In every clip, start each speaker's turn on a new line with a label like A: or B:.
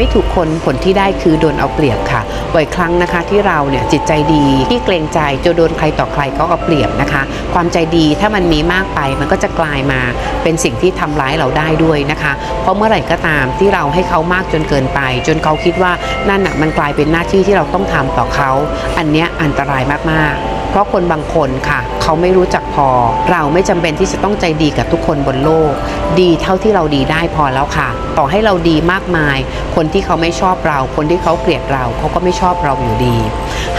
A: ไม่ถูกคนผลที่ได้คือโดนเอาเปรียบค่ะบ่อยครั้งนะคะที่เราเนี่ยจิตใจดีที่เกรงใจจะโดนใครต่อใครก็เอาเปรียบนะคะ ความใจดีถ้ามันมีมากไปมันก็จะกลายมาเป็นสิ่งที่ทำร้ายเราได้ด้วยนะคะ เพราะเมื่อไหร่ก็ตามที่เราให้เขามากจนเกินไป จนเขาคิดว่านั่นน่ะมันกลายเป็นหน้าที่ที่เราต้องทำต่อเขา อันเนี้ยอันตรายมากๆ เพราะคนบางคนค่ะ เขาไม่รู้จักพอ เราไม่จำเป็นที่จะต้องใจดีกับทุกคนบนโลก ดีเท่าที่เราดีได้พอแล้วค่ะ ต่อให้เราดีมากมาย คนที่เขาไม่ชอบเรา คนที่เขาเกลียดเราเขาก็ไม่ชอบเราอยู่ดี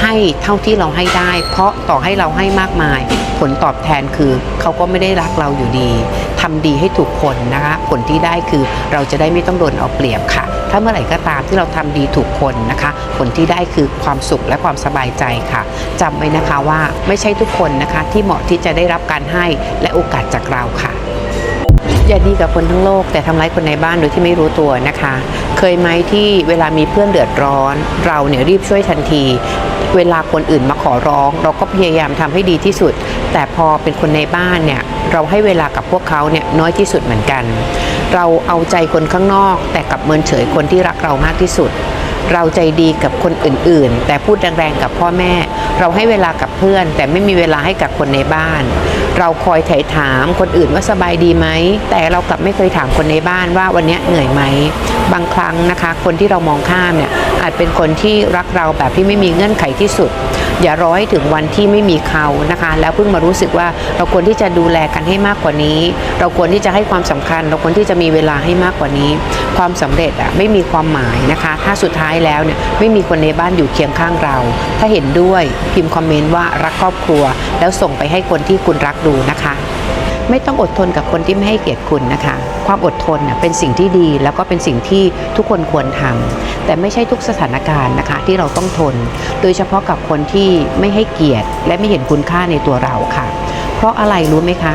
A: ให้เท่าที่เราให้ได้ เพราะต่อให้เราให้มากมาย ผลตอบแทนคือเขาก็ไม่ได้รักเราอยู่ดีทำดีให้ถูกคนนะคะ ผลที่ได้คือเราจะได้ไม่ต้องโดนเอาเปรียบค่ะ ถ้าเมื่อไหร่ก็ตามที่เราทำดีถูกคนนะคะ ผลที่ได้คือความสุขและความสบายใจค่ะจำไว้นะคะว่าไม่ใช่ทุกคนนะคะที่เหมาะที่จะได้รับการให้และโอกาสจากเราค่ะอย่าดีกับคนทั้งโลกแต่ทำร้ายคนในบ้านโดยที่ไม่รู้ตัวนะคะ เคยไหมที่เวลามีเพื่อนเดือดร้อน เราเนี่ยรีบช่วยทันที เวลาคนอื่นมาขอร้อง เราก็พยายามทำให้ดีที่สุด แต่พอเป็นคนในบ้านเนี่ยเราให้เวลากับพวกเขาเนี่ยน้อยที่สุดเหมือนกัน เราเอาใจคนข้างนอก แต่กับเมินเฉยคนที่รักเรามากที่สุด เราใจดีกับคนอื่นๆ แต่พูดแรงๆกับพ่อแม่ เราให้เวลากับเพื่อน แต่ไม่มีเวลาให้กับคนในบ้าน เราคอยไถ่ถามคนอื่นว่าสบายดีไหม แต่เรากลับไม่เคยถามคนในบ้านว่าวันนี้เหนื่อยไหม บางครั้งนะคะ คนที่เรามองข้ามเนี่ยอาจเป็นคนที่รักเราแบบที่ไม่มีเงื่อนไขที่สุด อย่ารอให้ถึงวันที่ไม่มีเขานะคะ แล้วเพิ่งมารู้สึกว่าเราควรที่จะดูแลกันให้มากกว่านี้ เราควรที่จะให้ความสำคัญ เราควรที่จะมีเวลาให้มากกว่านี้ ความสำเร็จอะไม่มีความหมายนะคะ ถ้าสุดท้ายแล้วเนี่ยไม่มีคนในบ้านอยู่เคียงข้างเรา ถ้าเห็นด้วยพิมพ์คอมเมนต์ว่ารักครอบครัว แล้วส่งไปให้คนที่คุณรักดูนะคะ ไม่ต้องอดทนกับคนที่ไม่ให้เกียรติคุณนะคะ ความอดทนเป็นสิ่งที่ดีแล้วก็เป็นสิ่งที่ทุกคนควรทำแต่ไม่ใช่ทุกสถานการณ์นะคะ ที่เราต้องทน โดยเฉพาะกับคนที่ไม่ให้เกียรติ และไม่เห็นคุณค่าในตัวเราค่ะ เพราะอะไรรู้ไหมคะ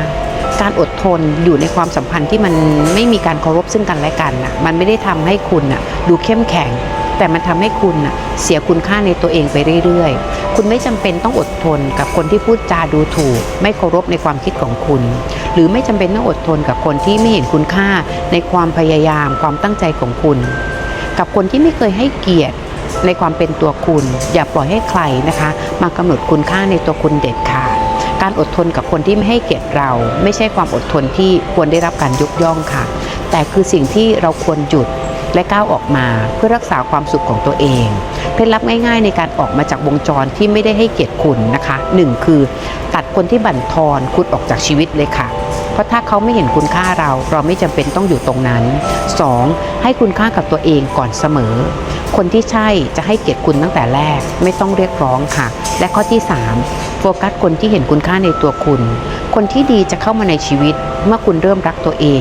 A: การอดทนอยู่ในความสัมพันธ์ที่มันไม่มีการเคารพซึ่งกันและกันนะมันไม่ได้ทำให้คุณนะดูเข้มแข็ง แต่มันทำให้คุณนะเสียคุณค่าในตัวเองไปเรื่อยๆ คุณไม่จำเป็นต้องอดทนกับคนที่พูดจาดูถูก ไม่เคารพในความคิดของคุณ หรือไม่จำเป็นต้องอดทนกับคนที่ไม่เห็นคุณค่าในความพยายามความตั้งใจของคุณ กับคนที่ไม่เคยให้เกียรติในความเป็นตัวคุณ อย่าปล่อยให้ใครนะคะ มากำหนดคุณค่าในตัวคุณเด็ดขาดการอดทนกับคนที่ไม่ให้เกียรติเรา ไม่ใช่ความอดทนที่ควรได้รับการยกย่องค่ะ แต่คือสิ่งที่เราควรหยุดและก้าวออกมาเพื่อรักษาความสุขของตัวเอง เคล็ดลับง่ายๆ ในการออกมาจากวงจรที่ไม่ได้ให้เกียรติคุณนะคะหนึ่งคือ ตัดคนที่บั่นทอนคุณออกจากชีวิตเลยค่ะ ราะถ้าเขาไม่เห็นคุณค่าเรา เราไม่จำเป็นต้องอยู่ตรงนั้น 2. ให้คุณค่ากับตัวเองก่อนเสมอ คนที่ใช่จะให้เกียรติคุณตั้งแต่แรก ไม่ต้องเรียกร้องค่ะ และข้อที่ 3 โฟกัสคนที่เห็นคุณค่าในตัวคุณ คนที่ดีจะเข้ามาในชีวิต เมื่อคุณเริ่มรักตัวเอง